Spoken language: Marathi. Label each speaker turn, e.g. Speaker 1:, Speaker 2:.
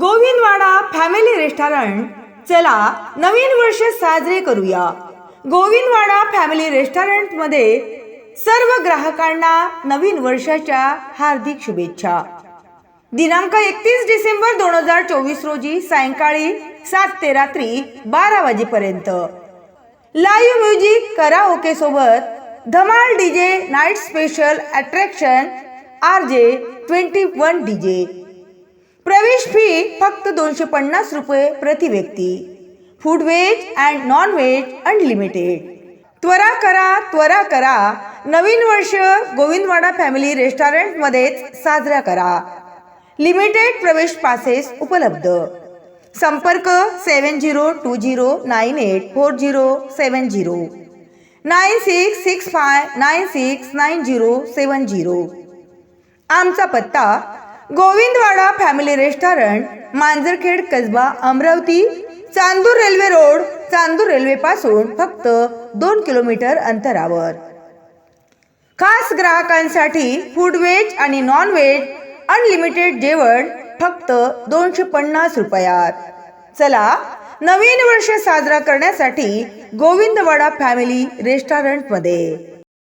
Speaker 1: गोविंदवाडा फॅमिली रेस्टॉरंट. चला नवीन वर्ष साजरे करूया. गोविंदवाडा फॅमिली रेस्टॉरंटमध्ये सर्व ग्राहकांना नवीन वर्षाच्या हार्दिक शुभेच्छा. दिनांक एकतीस डिसेंबर दोन हजार चोवीस रोजी सायंकाळी सात ते रात्री बारा वाजेपर्यंत. लाईव्ह म्युझिक कराओके सोबत धमाल DJ night special attraction R J twenty one DJ. प्रवेश फी फक्त दोनशे पन्नास रुपये प्रति व्यक्ती. Food veg and non veg unlimited त्वरा करा त्वरा करा. नवीन वर्ष गोविंदवाडा फॅमिली रेस्टॉरंटमध्येच साजरा करा. लिमिटेड प्रवेश पासेस उपलब्ध. संपर्क seven zero two zero nine eight four zero seven zero. Nine six six five nine six nine zero seven zero. आमचा पत्ता Govindwada family restaurant Manjarkhed Kasba Amravati Chandur railway road Chandur railway पासून फक्त दोन किलोमीटर अंतरावर. खास ग्राहकांसाठी फूड व्हेज आणि नॉन व्हेज अनलिमिटेड जेवण फक्त दोनशे पन्नास रुपयात. चला नवीन वर्ष साजरा करण्यासाठी गोविंदवाडा फॅमिली रेस्टॉरंटमध्ये.